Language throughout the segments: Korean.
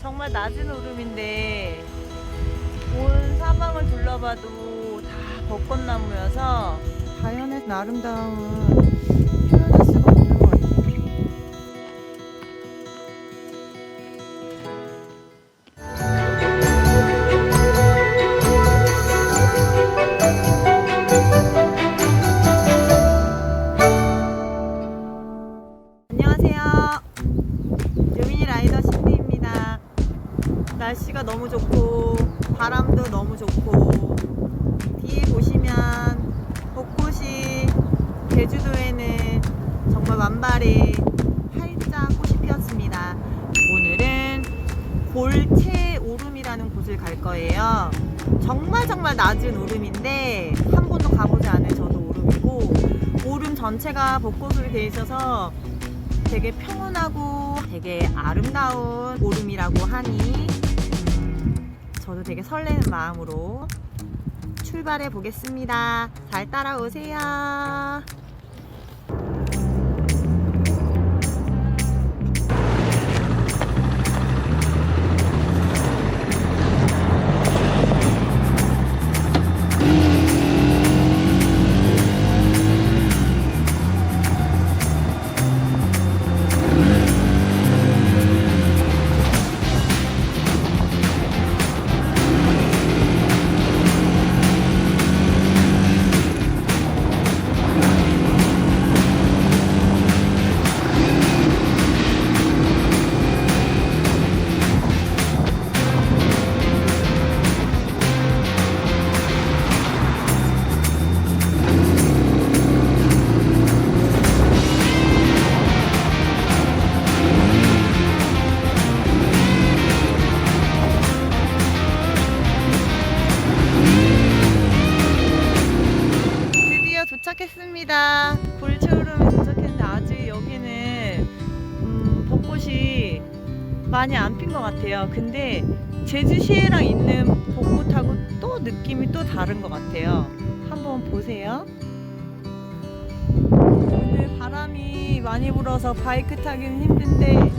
정말 낮은 오름인데 온 사방을 둘러봐도 다 벚꽃나무여서 자연의 아름다움은 표현할 수가 없는 것 같아요. 안녕하세요. 유민이 라이더 신비입니다. 날씨가 너무 좋고 바람도 너무 좋고 뒤에 보시면 벚꽃이 제주도에는 정말 만발의 활짝 꽃이 피었습니다. 오늘은 골채 오름이라는 곳을 갈 거예요. 정말 정말 낮은 오름인데 한 번도 가보지 않은 저도 오름이고 오름 전체가 벚꽃으로 되어 있어서 되게 평온하고 되게 아름다운 오름이라고 하니 음, 저도 되게 설레는 마음으로 출발해 보겠습니다. 잘 따라오세요. 도착했습니다. 골초름에 도착했는데 아직 여기는 음, 벚꽃이 많이 안 핀 것 같아요. 근데 제주시에랑 있는 벚꽃하고 또 느낌이 또 다른 것 같아요. 한번 보세요. 오늘 바람이 많이 불어서 바이크 타기는 힘든데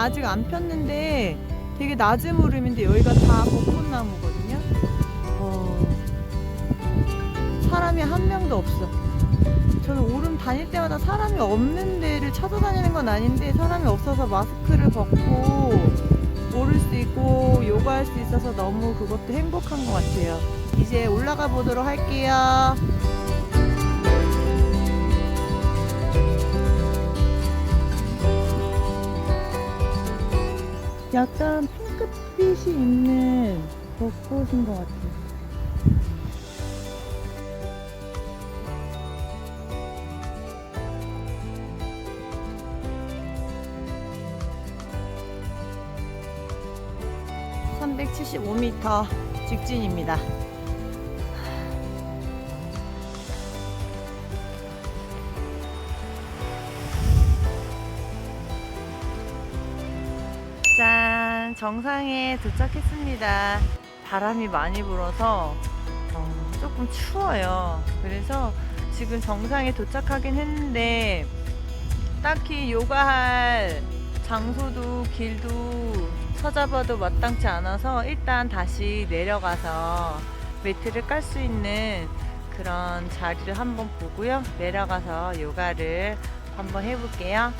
아직 안 폈는데 되게 낮은 무름인데 여기가 다 벚꽃나무거든요. 어, 사람이 한 명도 없어. 저는 오름 다닐 때마다 사람이 없는 데를 찾아다니는 건 아닌데 사람이 없어서 마스크를 벗고 오를 수 있고 요가할 수 있어서 너무 그것도 행복한 것 같아요. 이제 올라가 보도록 할게요. 약간 핑크빛이 있는 벚꽃인 것 같아요. (375m) 직진입니다. 정상에 도착했습니다. 바람이 많이 불어서 어, 조금 추워요. 그래서 지금 정상에 도착하긴 했는데 딱히 요가할 장소도 길도 찾아봐도 마땅치 않아서 일단 다시 내려가서 매트를 깔 수 있는 그런 자리를 한번 보고요. 내려가서 요가를 한번 해볼게요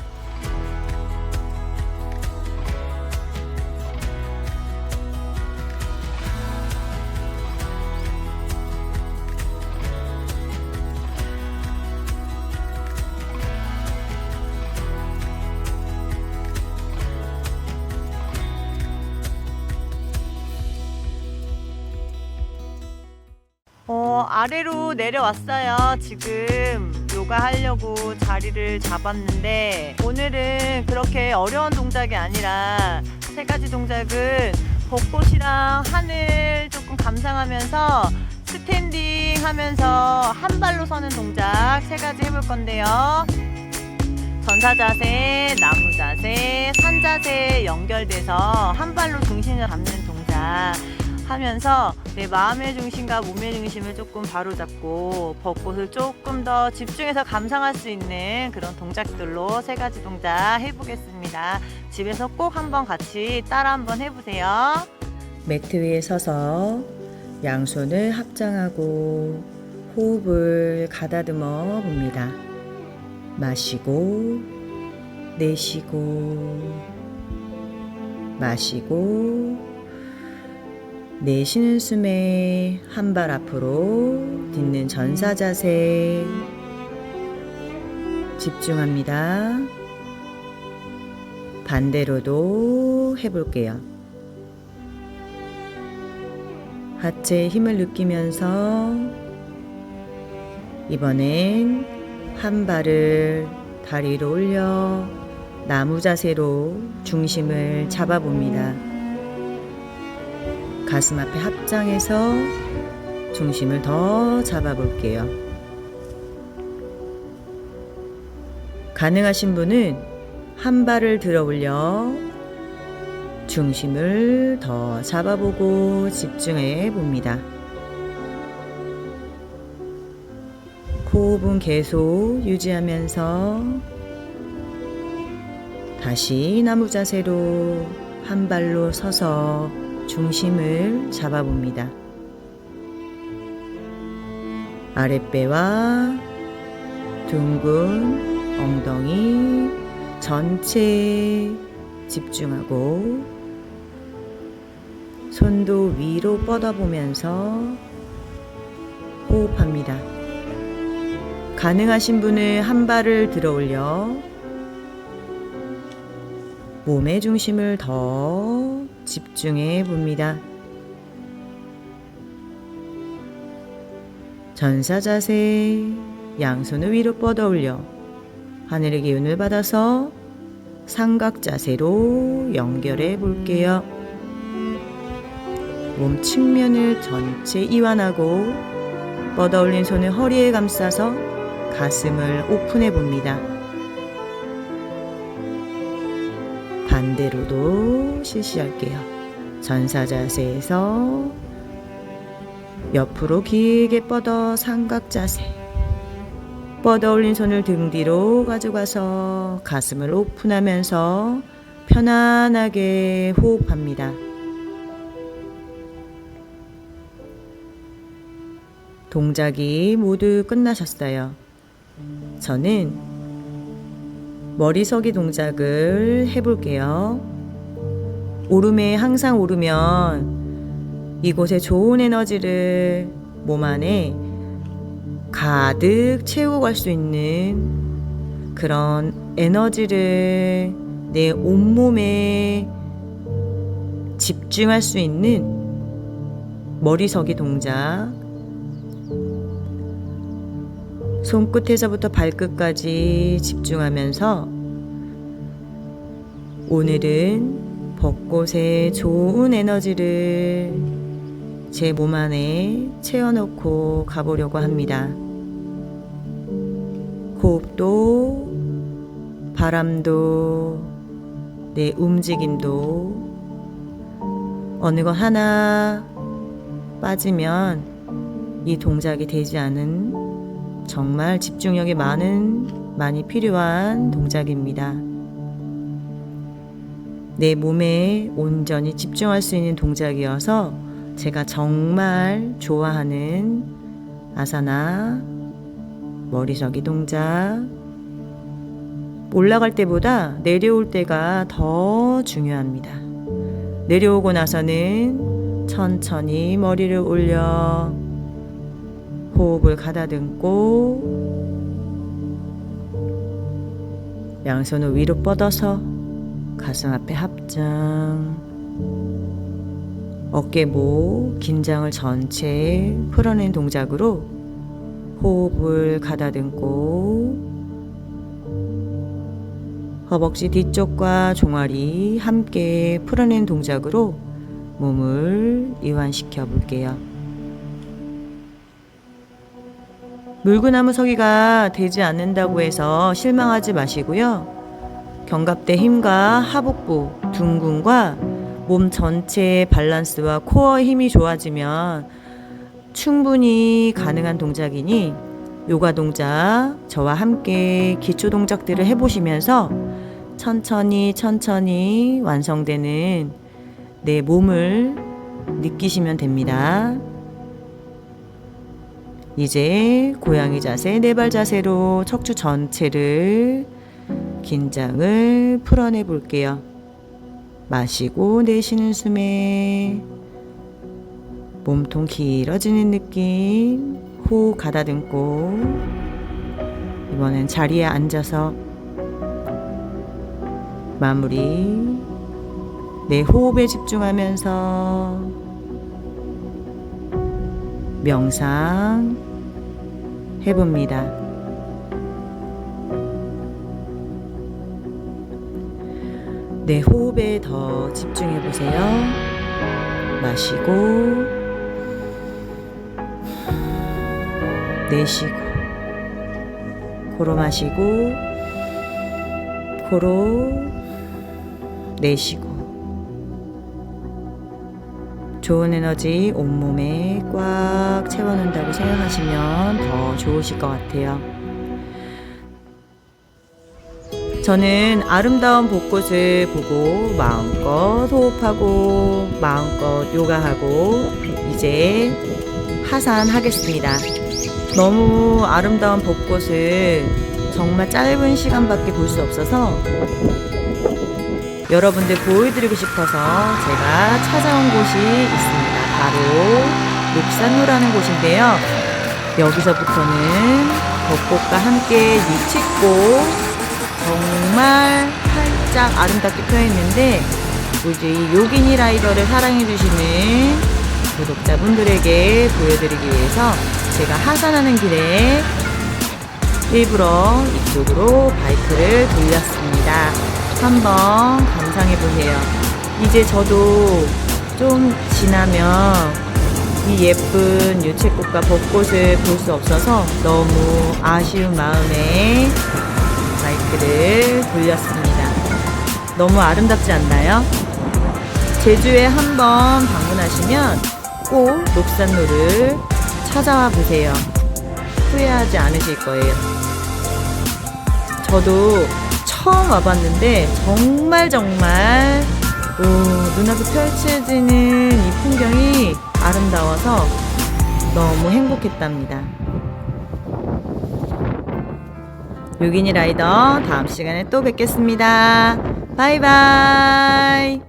아래로 내려왔어요. 지금 요가 하려고 자리를 잡았는데 오늘은 그렇게 어려운 동작이 아니라 세 가지 동작은 벚꽃이랑 하늘 조금 감상하면서 스탠딩 하면서 한 발로 서는 동작 세 가지 해볼 건데요. 전사 자세, 나무 자세, 산 자세 연결돼서 한 발로 중심을 잡는 동작 하면서 내 마음의 중심과 몸의 중심을 조금 바로잡고 벚꽃을 조금 더 집중해서 감상할 수 있는 그런 동작들로 세 가지 동작 해보겠습니다. 집에서 꼭 한번 같이 따라 한번 해보세요. 매트 위에 서서 양손을 합장하고 호흡을 가다듬어 봅니다. 마시고 내쉬고 마시고 내쉬는 숨에 한 발 앞으로 딛는 전사 자세 집중합니다. 반대로도 해볼게요. 하체에 힘을 느끼면서 이번엔 한 발을 다리로 올려 나무 자세로 중심을 잡아봅니다. 가슴 앞에 합장해서 중심을 더 잡아볼게요. 가능하신 분은 한 발을 들어 올려 중심을 더 잡아보고 집중해 봅니다. 호흡은 계속 유지하면서 다시 나무 자세로 한 발로 서서 중심을 잡아봅니다. 아랫배와 둥근 엉덩이 전체에 집중하고 손도 위로 뻗어보면서 호흡합니다. 가능하신 분은 한 발을 들어 올려 몸의 중심을 더 집중해 봅니다. 전사 자세, 양손을 위로 뻗어 올려 하늘의 기운을 받아서 삼각 자세로 연결해 볼게요. 몸 측면을 전체 이완하고 뻗어 올린 손을 허리에 감싸서 가슴을 오픈해 봅니다. 반대로도 실시할게요. 전사 자세에서 옆으로 길게 뻗어 삼각 자세. 뻗어 올린 손을 등 뒤로 가져가서 가슴을 오픈하면서 편안하게 호흡합니다. 동작이 모두 끝나셨어요. 저는 머리서기 동작을 해볼게요. 오름에 항상 오르면 이곳에 좋은 에너지를 몸 안에 가득 채우고 갈 수 있는 그런 에너지를 내 온몸에 집중할 수 있는 머리서기 동작 손끝에서부터 발끝까지 집중하면서 오늘은 벚꽃의 좋은 에너지를 제 몸 안에 채워넣고 가보려고 합니다. 호흡도, 바람도, 내 움직임도 어느 것 하나 빠지면 이 동작이 되지 않은 정말 집중력이 많은 많이 필요한 동작입니다. 내 몸에 온전히 집중할 수 있는 동작이어서 제가 정말 좋아하는 아사나 머리서기 동작 올라갈 때보다 내려올 때가 더 중요합니다. 내려오고 나서는 천천히 머리를 올려 호흡을 가다듬고 양손을 위로 뻗어서 가슴 앞에 합장 어깨목 긴장을 전체 풀어낸 동작으로 호흡을 가다듬고 허벅지 뒤쪽과 종아리 함께 풀어낸 동작으로 몸을 이완시켜 볼게요. 물구나무 서기가 되지 않는다고 해서 실망하지 마시고요. 견갑대 힘과 하복부, 둥근과 몸 전체의 밸런스와 코어의 힘이 좋아지면 충분히 가능한 동작이니 요가 동작 저와 함께 기초 동작들을 해보시면서 천천히 천천히 완성되는 내 몸을 느끼시면 됩니다. 이제 고양이 자세, 네발 자세로 척추 전체를 긴장을 풀어내 볼게요. 마시고 내쉬는 숨에 몸통 길어지는 느낌, 호흡 가다듬고 이번엔 자리에 앉아서 마무리 내 호흡에 집중하면서 명상 해봅니다. 내 호흡에 더 집중해 보세요. 마시고, 내쉬고, 코로 마시고, 코로 내쉬고, 좋은 에너지 온몸에 꽉 채워놓는다고 생각하시면 더 좋으실 것 같아요. 저는 아름다운 벚꽃을 보고 마음껏 호흡하고 마음껏 요가하고 이제 하산하겠습니다. 너무 아름다운 벚꽃을 정말 짧은 시간밖에 볼 수 없어서 여러분들 보여드리고 싶어서 제가 찾아온 곳이 있습니다. 바로 녹산로라는 곳인데요. 여기서부터는 벚꽃과 함께 유채꽃 정말 살짝 아름답게 펴있는데 이 요기니 라이더를 사랑해주시는 구독자분들에게 보여드리기 위해서 제가 하산하는 길에 일부러 이쪽으로 바이크를 돌렸습니다. 한번 감상해 보세요. 이제 저도 좀 지나면 이 예쁜 유채꽃과 벚꽃을 볼 수 없어서 너무 아쉬운 마음에 바이크를 돌렸습니다. 너무 아름답지 않나요? 제주에 한번 방문하시면 꼭 녹산로를 찾아와 보세요. 후회하지 않으실 거예요. 저도 처음 와봤는데 정말 정말 오, 눈앞에 펼쳐지는 이 풍경이 아름다워서 너무 행복했답니다. 요기니 라이더 다음 시간에 또 뵙겠습니다. 바이바이.